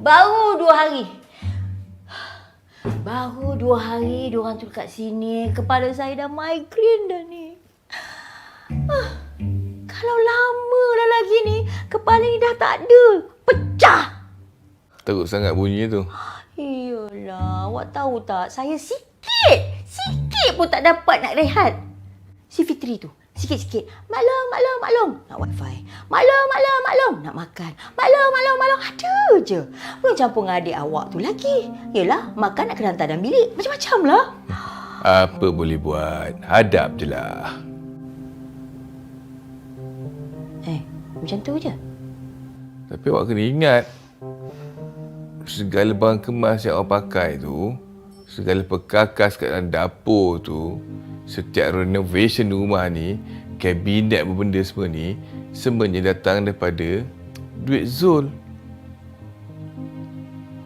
Baru dua hari. Baru dua hari diorang tu kat sini. Kepala saya dah migraine dah ni. Ah, Kalau lama dah lagi ni, kepala ni dah tak ada. Pecah. Teruk sangat bunyi tu. Iyalah, awak tahu tak? Saya sikit, sikit pun tak dapat nak rehat. Si Fitri tu, sikit-sikit. Malam, malam. Nak wifi. Malam, malam, malam. Nak makan. Malam, malam, malam. Ada je. Belum campur dengan adik awak tu lagi. Yelah, makan nak kena hantar dalam bilik. Macam-macam lah. Apa boleh buat? Hadap je lah. Eh, macam tu je. Tapi awak kena ingat, segala barang kemas yang awak pakai tu, segala perkakas kat dalam dapur tu, setiap renovation rumah ni, kabinet apa benda semua ni, semuanya datang daripada duit Zul.